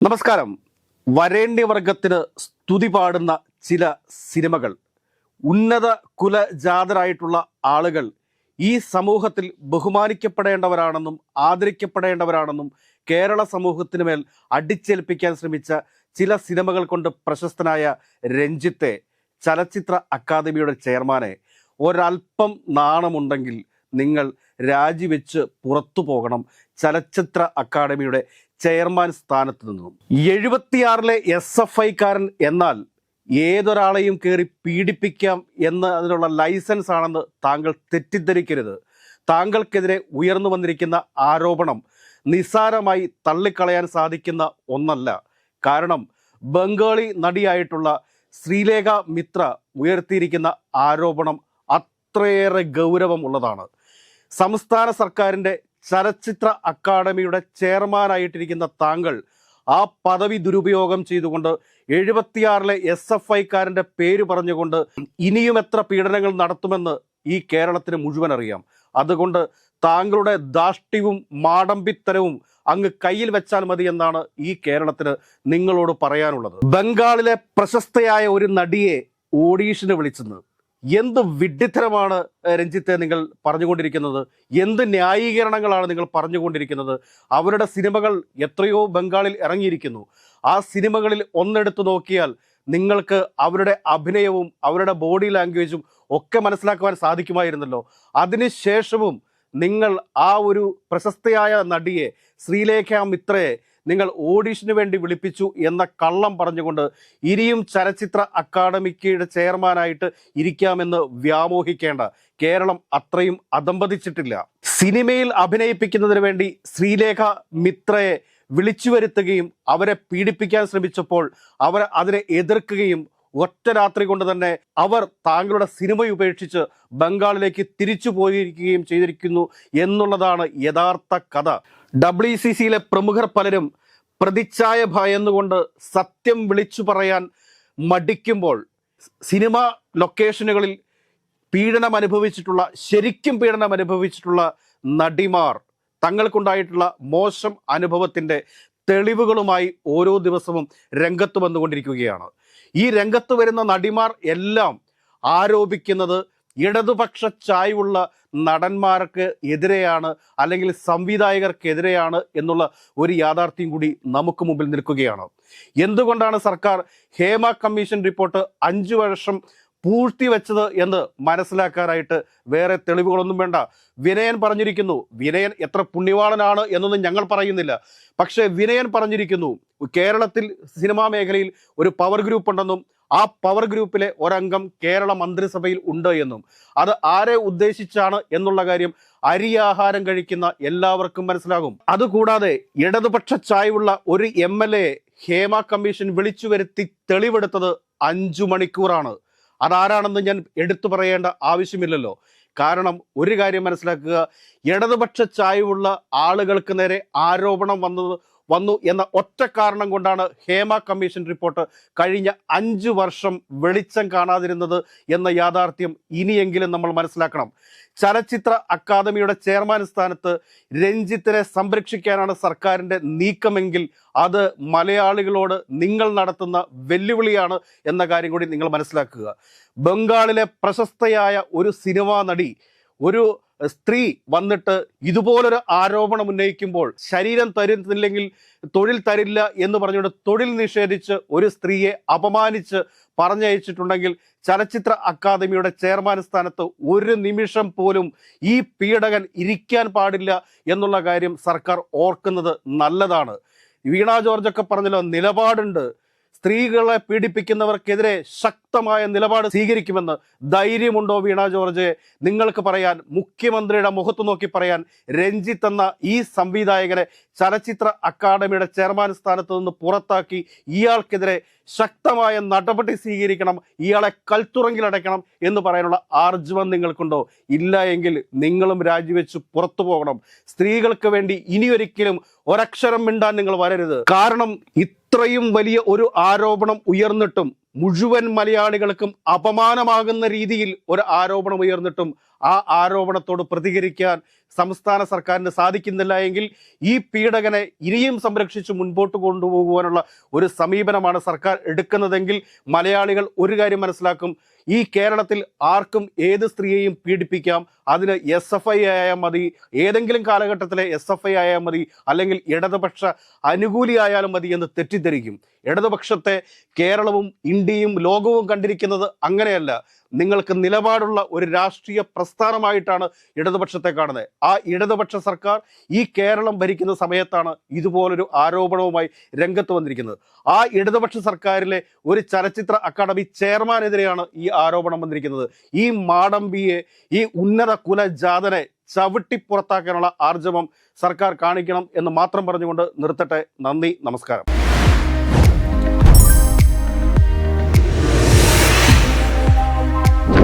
നമസ്കാരം. വരേണ്യവർഗത്തിന് സ്തുതി പാടുന്ന ചില സിനിമകൾ ഉന്നത കുലജാതരായിട്ടുള്ള ആളുകൾ ഈ സമൂഹത്തിൽ ബഹുമാനിക്കപ്പെടേണ്ടവരാണെന്നും ആദരിക്കപ്പെടേണ്ടവരാണെന്നും കേരള സമൂഹത്തിന് മേൽ അടിച്ചേൽപ്പിക്കാൻ ശ്രമിച്ച ചില സിനിമകൾ കൊണ്ട് പ്രശസ്തനായ രഞ്ജിത്തെ ചലച്ചിത്ര അക്കാദമിയുടെ ചെയർമാനെ ഒരൽപ്പം നാണമുണ്ടെങ്കിൽ നിങ്ങൾ രാജിവെച്ച് പുറത്തു പോകണം. ചലച്ചിത്ര അക്കാദമിയുടെ ചെയർമാൻ സ്ഥാനത്ത് നിന്നും. എഴുപത്തിയാറിലെ എസ് എഫ് ഐക്കാരൻ എന്നാൽ ഏതൊരാളെയും കയറി പീഡിപ്പിക്കാം എന്ന് അതിനുള്ള ലൈസൻസ് ആണെന്ന് താങ്കൾ തെറ്റിദ്ധരിക്കരുത്. താങ്കൾക്കെതിരെ ഉയർന്നു വന്നിരിക്കുന്ന ആരോപണം നിസ്സാരമായി തള്ളിക്കളയാൻ സാധിക്കുന്ന ഒന്നല്ല. കാരണം ബംഗാളി നടിയായിട്ടുള്ള ശ്രീലേഖ മിത്ര ഉയർത്തിയിരിക്കുന്ന ആരോപണം അത്രയേറെ ഗൗരവമുള്ളതാണ്. സംസ്ഥാന സർക്കാരിന്റെ ചലച്ചിത്ര അക്കാദമിയുടെ ചെയർമാനായിട്ടിരിക്കുന്ന താങ്കൾ ആ പദവി ദുരുപയോഗം ചെയ്തുകൊണ്ട് എഴുപത്തിയാറിലെ എസ് എഫ് ഐക്കാരന്റെ പേര് പറഞ്ഞുകൊണ്ട് ഇനിയും എത്ര പീഡനങ്ങൾ നടത്തുമെന്ന് ഈ കേരളത്തിന് മുഴുവൻ അറിയാം അതുകൊണ്ട് താങ്കളുടെ ദാഷ്ട്യവും മാടമ്പിത്തരവും അങ്ങ് കയ്യിൽ വെച്ചാൽ മതി എന്നാണ് ഈ കേരളത്തിന് നിങ്ങളോട് പറയാനുള്ളത്. ബംഗാളിലെ പ്രശസ്തയായ ഒരു നടിയെ ഓഡീഷന് വിളിച്ചെന്ന്. എന്ത് വിഡ്ഢിത്തരമാണ് രഞ്ജിത്തെ നിങ്ങൾ പറഞ്ഞുകൊണ്ടിരിക്കുന്നത്? എന്ത് ന്യായീകരണങ്ങളാണ് നിങ്ങൾ പറഞ്ഞുകൊണ്ടിരിക്കുന്നത്? അവരുടെ സിനിമകൾ എത്രയോ ബംഗാളിൽ ഇറങ്ങിയിരിക്കുന്നു. ആ സിനിമകളിൽ ഒന്നെടുത്തു നോക്കിയാൽ നിങ്ങൾക്ക് അവരുടെ അഭിനയവും അവരുടെ ബോഡി ലാംഗ്വേജും ഒക്കെ മനസ്സിലാക്കുവാൻ സാധിക്കുമായിരുന്നല്ലോ. അതിനുശേഷവും നിങ്ങൾ ആ ഒരു പ്രശസ്തയായ നടിയെ ശ്രീലേഖ മിത്രയെ നിങ്ങൾ ഓഡീഷന് വേണ്ടി വിളിപ്പിച്ചു എന്ന കള്ളം പറഞ്ഞുകൊണ്ട് ഇനിയും ചലച്ചിത്ര അക്കാദമിക്കയുടെ ചെയർമാനായിട്ട് ഇരിക്കാമെന്ന് വ്യാമോഹിക്കേണ്ട. കേരളം അത്രയും അതമ്പതിച്ചിട്ടില്ല സിനിമയിൽ അഭിനയിപ്പിക്കുന്നതിന് വേണ്ടി ശ്രീലേഖ മിത്രയെ വിളിച്ചു വരുത്തുകയും അവരെ പീഡിപ്പിക്കാൻ ശ്രമിച്ചപ്പോൾ അവർ അതിനെ എതിർക്കുകയും ഒറ്റ രാത്രി കൊണ്ട് തന്നെ അവർ താങ്കളുടെ സിനിമ ഉപേക്ഷിച്ച് ബംഗാളിലേക്ക് തിരിച്ചു പോയിരിക്കുകയും ചെയ്തിരിക്കുന്നു എന്നുള്ളതാണ് യഥാർത്ഥ കഥ. ഡബ്ല്യു സി സിയിലെ പ്രമുഖർ പലരും പ്രതിച്ഛായ ഭയന്നുകൊണ്ട് സത്യം വിളിച്ചു പറയാൻ മടിക്കുമ്പോൾ സിനിമ ലൊക്കേഷനുകളിൽ പീഡനം അനുഭവിച്ചിട്ടുള്ള ശരിക്കും പീഡനം അനുഭവിച്ചിട്ടുള്ള നടിമാർ തങ്ങൾക്കുണ്ടായിട്ടുള്ള മോശം അനുഭവത്തിന്റെ തെളിവുകളുമായി ഓരോ ദിവസവും രംഗത്ത് വന്നുകൊണ്ടിരിക്കുകയാണ്. ഈ രംഗത്ത് വരുന്ന നടിമാർ എല്ലാം ആരോപിക്കുന്നത് ഇടതുപക്ഷ ചായ്വുള്ള നടന്മാർക്ക് എതിരെയാണ് അല്ലെങ്കിൽ സംവിധായകർക്കെതിരെയാണ് എന്നുള്ള ഒരു യാഥാർത്ഥ്യം കൂടി നമുക്ക് മുമ്പിൽ നിൽക്കുകയാണ്. എന്തുകൊണ്ടാണ് സർക്കാർ ഹേമ കമ്മീഷൻ റിപ്പോർട്ട് അഞ്ചു വർഷം പൂഴ്ത്തിവെച്ചത് എന്ന് മനസ്സിലാക്കാനായിട്ട് വേറെ തെളിവുകളൊന്നും വേണ്ട. വിനയൻ പറഞ്ഞിരിക്കുന്നു വിനയൻ എത്ര പുണ്യവാളനാണ് എന്നൊന്നും ഞങ്ങൾ പറയുന്നില്ല. പക്ഷേ വിനയൻ പറഞ്ഞിരിക്കുന്നു കേരളത്തിൽ സിനിമാ മേഖലയിൽ ഒരു പവർ ഗ്രൂപ്പ് ഉണ്ടെന്നും ആ പവർ ഗ്രൂപ്പിലെ ഒരംഗം കേരള മന്ത്രിസഭയിൽ ഉണ്ട് എന്നും. അത് ആരെ ഉദ്ദേശിച്ചാണ് എന്നുള്ള കാര്യം അരിയാഹാരം കഴിക്കുന്ന എല്ലാവർക്കും മനസ്സിലാകും. അതുകൂടാതെ ഇടതുപക്ഷ ചായ്വുള്ള ഒരു M L A Hema commission വിളിച്ചു വരുത്തി തെളിവെടുത്തത് അഞ്ചു മണിക്കൂറാണ്. അതാരാണെന്ന് ഞാൻ എടുത്തു പറയേണ്ട ആവശ്യമില്ലല്ലോ. കാരണം ഒരു കാര്യം മനസ്സിലാക്കുക ഇടതുപക്ഷ ചായ്വുള്ള ആളുകൾക്ക് നേരെ ആരോപണം വന്നത് വന്നു എന്ന ഒറ്റ കാരണം കൊണ്ടാണ് ഹേമ കമ്മീഷൻ റിപ്പോർട്ട് കഴിഞ്ഞ അഞ്ച് വർഷം വെളിച്ചം കാണാതിരുന്നത് എന്ന യാഥാർത്ഥ്യം ഇനിയെങ്കിലും നമ്മൾ മനസ്സിലാക്കണം. ചലച്ചിത്ര അക്കാദമിയുടെ ചെയർമാൻ സ്ഥാനത്ത് രഞ്ജിത്തിനെ സംരക്ഷിക്കാനാണ് സർക്കാരിന്റെ നീക്കമെങ്കിൽ അത് മലയാളികളോട് നിങ്ങൾ നടത്തുന്ന വെല്ലുവിളിയാണ് എന്ന കാര്യം കൂടി നിങ്ങൾ മനസ്സിലാക്കുക. ബംഗാളിലെ പ്രശസ്തയായ ഒരു സിനിമാ നടി ഒരു സ്ത്രീ വന്നിട്ട് ഇതുപോലൊരു ആരോപണം ഉന്നയിക്കുമ്പോൾ ശരീരം തരുന്നില്ലെങ്കിൽ തൊഴിൽ തരില്ല എന്ന് പറഞ്ഞുകൊണ്ട് തൊഴിൽ നിഷേധിച്ച് ഒരു സ്ത്രീയെ അപമാനിച്ച് പറഞ്ഞയച്ചിട്ടുണ്ടെങ്കിൽ ചലച്ചിത്ര അക്കാദമിയുടെ ചെയർമാൻ സ്ഥാനത്ത് ഒരു നിമിഷം പോലും ഈ പീഡകൻ ഇരിക്കാൻ പാടില്ല എന്നുള്ള കാര്യം സർക്കാർ ഓർക്കുന്നത് നല്ലതാണ്. വീണ ജോർജൊക്കെ പറഞ്ഞല്ലോ നിലപാടുണ്ട്. സ്ത്രീകളെ പീഡിപ്പിക്കുന്നവർക്കെതിരെ ശക്തമായ നിലപാട് സ്വീകരിക്കുമെന്ന് ധൈര്യമുണ്ടോ വീണ ജോർജ്? നിങ്ങൾക്ക് പറയാൻ മുഖ്യമന്ത്രിയുടെ മുഖത്ത് നോക്കി പറയാൻ രഞ്ജിത്ത് എന്ന ഈ സംവിധായകനെ ചലച്ചിത്ര അക്കാദമിയുടെ ചെയർമാൻ സ്ഥാനത്ത് നിന്ന് പുറത്താക്കി ഇയാൾക്കെതിരെ ശക്തമായ നടപടി സ്വീകരിക്കണം ഇയാളെ കൽത്തുറങ്കിലടയ്ക്കണം എന്ന് പറയാനുള്ള ആർജവം നിങ്ങൾക്കുണ്ടോ? ഇല്ല എങ്കിൽ നിങ്ങളും രാജിവെച്ച് പുറത്തു പോകണം. സ്ത്രീകൾക്ക് വേണ്ടി ഇനിയൊരിക്കലും ഒരക്ഷരം മിണ്ടാൻ നിങ്ങൾ വരരുത്. കാരണം ഇത്രയും വലിയ ഒരു ആരോപണം ഉയർന്നിട്ടും മുഴുവൻ മലയാളികൾക്കും അപമാനമാകുന്ന രീതിയിൽ ഒരു ആരോപണം ഉയർന്നിട്ടും ആ ആരോപണത്തോട് പ്രതികരിക്കാൻ സംസ്ഥാന സർക്കാരിന് സാധിക്കുന്നില്ല എങ്കിൽ ഈ പീഡകനെ ഇനിയും സംരക്ഷിച്ച് മുൻപോട്ട് കൊണ്ടുപോകുവാനുള്ള ഒരു സമീപനമാണ് സർക്കാർ എടുക്കുന്നതെങ്കിൽ മലയാളികൾ ഒരു കാര്യം മനസ്സിലാക്കും. ഈ കേരളത്തിൽ ആർക്കും ഏത് സ്ത്രീയെയും പീഡിപ്പിക്കാം. അതിന് എസ് എഫ് ഐ ആയാൽ മതി ഏതെങ്കിലും കാലഘട്ടത്തിലെ എസ് എഫ് ഐ ആയാൽ മതി അല്ലെങ്കിൽ ഇടതുപക്ഷ അനുകൂലിയായാലും മതി എന്ന് തെറ്റിദ്ധരിക്കും. ഇടതുപക്ഷത്തെ കേരളവും ഇന്ത്യയും ലോകവും കണ്ടിരിക്കുന്നത് അങ്ങനെയല്ല. നിങ്ങൾക്ക് നിലപാടുള്ള ഒരു രാഷ്ട്രീയ പ്രസ്ഥാനമായിട്ടാണ് ഇടതുപക്ഷത്തെ കാണുന്നത്. ആ ഇടതുപക്ഷ സർക്കാർ ഈ കേരളം ഭരിക്കുന്ന സമയത്താണ് ഇതുപോലൊരു ആരോപണവുമായി രംഗത്ത് വന്നിരിക്കുന്നത്. ആ ഇടതുപക്ഷ സർക്കാരിലെ ഒരു ചലച്ചിത്ര അക്കാദമി ചെയർമാനെതിരെയാണ് ഈ ആരോപണം വന്നിരിക്കുന്നത്. ഈ മാടമ്പിയെ ഈ ഉന്നത കുലജാതനെ ചവിട്ടി പുറത്താക്കാനുള്ള ആർജവം സർക്കാർ കാണിക്കണം എന്ന് മാത്രം പറഞ്ഞുകൊണ്ട് നിർത്തട്ടെ. നന്ദി നമസ്കാരം.